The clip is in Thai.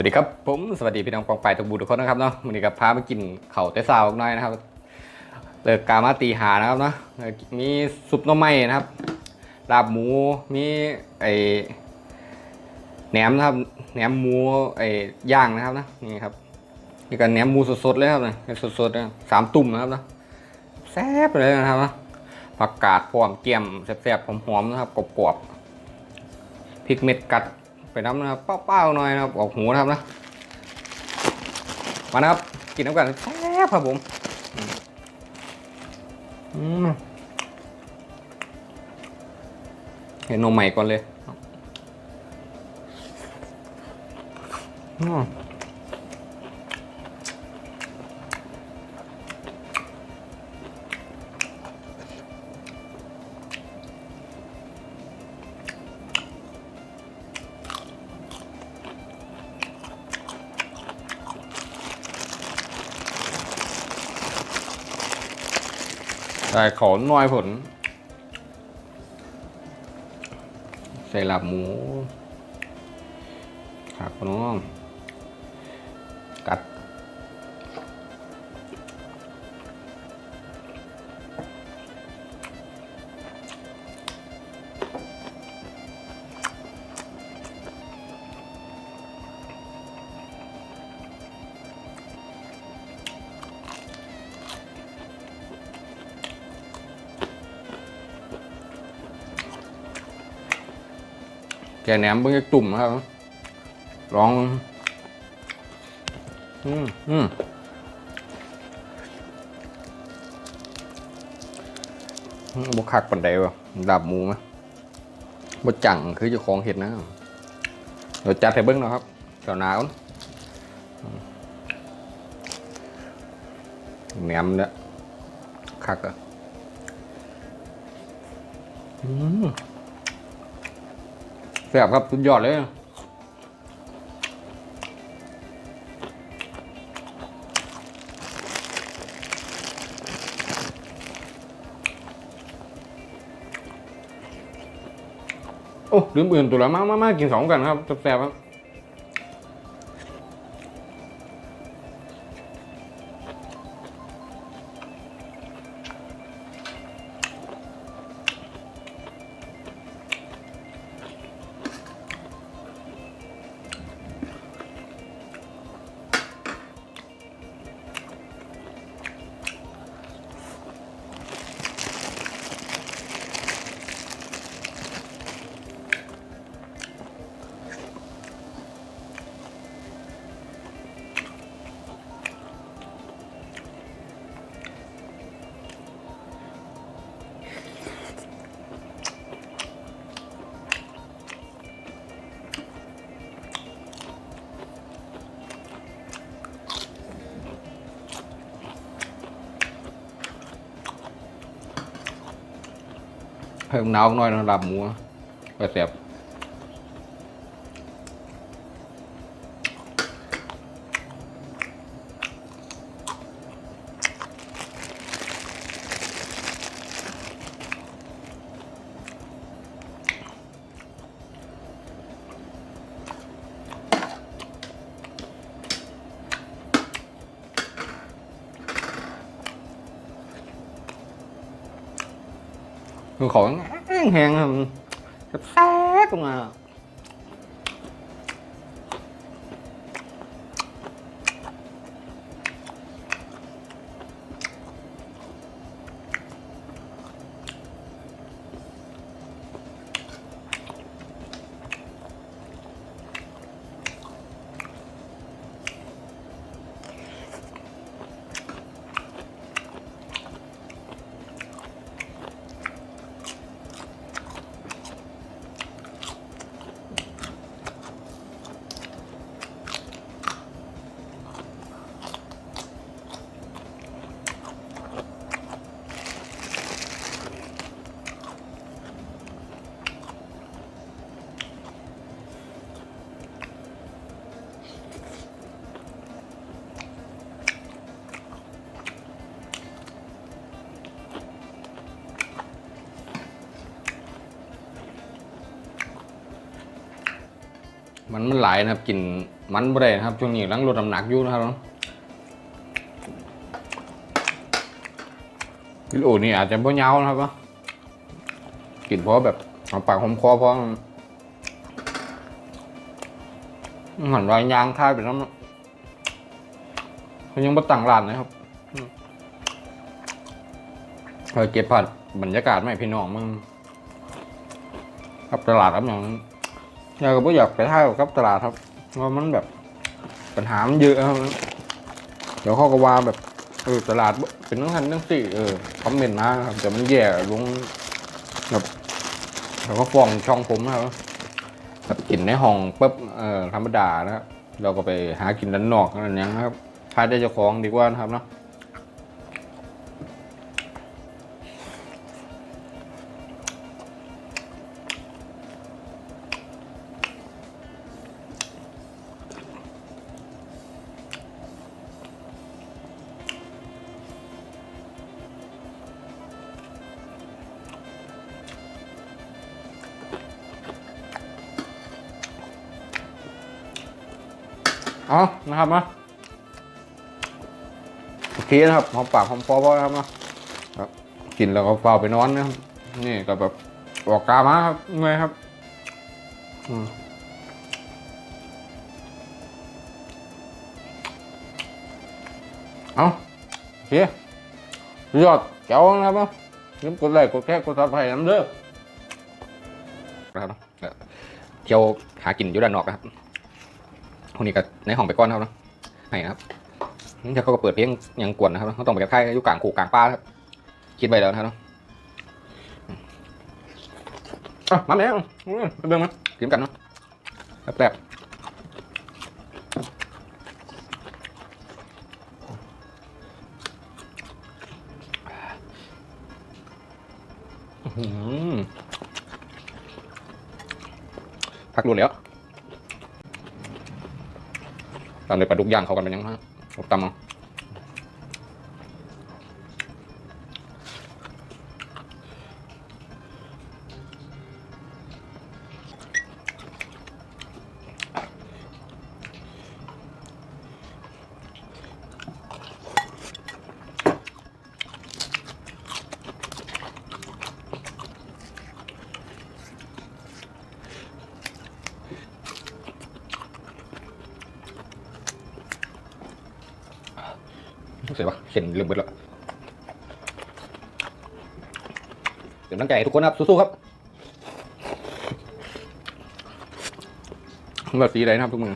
วัสดีครับผมสวัสดีพี่น้องปองไปทุกบูทุกคนนะครับเนาะวันนี้กับพามากินเข่าวแต่เช้าหน่อยนะครับเลิกกามาตีหานะครับเนาะมีซุปน้ำไม้นะครับลาบหมูมีไอแหนมนะครับแหนมหมูไอย่างนะครับนะนี่ครับนี่ก็แหนมหมูสดๆเลยครับเนี่ยสดๆนะสามตุ่มนะครับนะแซ่บเลยนะครับนะผักกาดพร้อมเกี๊ยมแซ่บๆหอมๆนะครับกรอบๆพริกเม็ดกัด ไปน้ำนะครับเป้าๆหน่อยนะครับออกหูนะครับนะมานะครับกินน้ำกันแซ่บครับผมอืมเห็นนมใหม่ก่อนเลยอืม แต่ขอหน่อยผล ใส่ลาบหมูครับน้อง แกแหนมเบิ่งจากตุ่มนะครับลองอืมอืมอืมบุคักปันใดวะดาบหมูไหมบจังคือเจ้าของเห็ดนะเดี๋ยวจัดให้เบิ้งนะครับเจ้าหนาวนะแหนมเนี่ยคักอะอืม แซ่บครับสุดยอดเลยโอ้ลืมอื่นตัวละมากมากกินสองกันครับแซ่บครับ เพิ่มหนาวหน่อยนะลาบหมูก็แซ่บ คือของแห้ มันมันหลายนะครับกลิ่นมันบ่ได้นะครับช่วงนี้กำลังลดน้ำหนักอยู่นะครับกิโลนี่อาจจะบ่ยาวนะครับเนาะกินเพราะแบบเอาปากหอมคอเพราะมันเหมือนรอยยางคายไปแล้วมันยังบ่ตั้งร้านนะครับเออเก็บผัดบรรยากาศไม่พี่น้องมึงครับตลาดครับอย่าง อยากก็บ่อยากไปท่ากับตลาดครับเพราะมันแบบปัญหามันเยอะครับเดี๋ยวเขาก็ว่าแบบเออตลาดเป็นตั้งทันตั้งสี่เออคอมเมนต์มาครับแต่มันแย่ลงแบบแล้วก็ฟ้องช่องผมนะครับแบบกินในห้องปุ๊บเออธรรมดานะครับเราก็ไปหากินด้านนอกนั่นอย่างนะครับพายได้เจ้าของดีกว่านะครับเนาะ เอานะครับมาโอเคนะครับหอมปากหอมคอพอนะครับเนาะครับ กินแล้วก็เฝ้าไปนอนนะครับ นี่ก็แบบออกกามาครับเมื่อยครับอืมเอาโอเคยอดเจ้านะครับเนาะลืมกดไลค์กดแชร์กดซับสไครต์น้ำเด้อนะครับเนาหากินอยู่ด้านนอกนะครับ คนนี้ก็ในห้องไปก่อนครับเนาะให้นะครับนี่เขาก็เปิดเพลงยังกวนนะครับเขาต้องไปกับค่ายอยู่กลางขู่กลางป่าครับคิดไว้แล้วนะครับเนาะมาแล้วอืมไปเบิ่งมากินกันเนาะแป๊บๆอื้อหือพักดูแล้ว ตามเลยปลาดุกย่างเขากันเป็นยังไงผมตำเอา สียปะเส้นลืมเบิดแล้วเดี๋ยวตั้งใจให้ทุกคนครับ สู้ๆครับแบบสีอะไรนะครับทุกมือ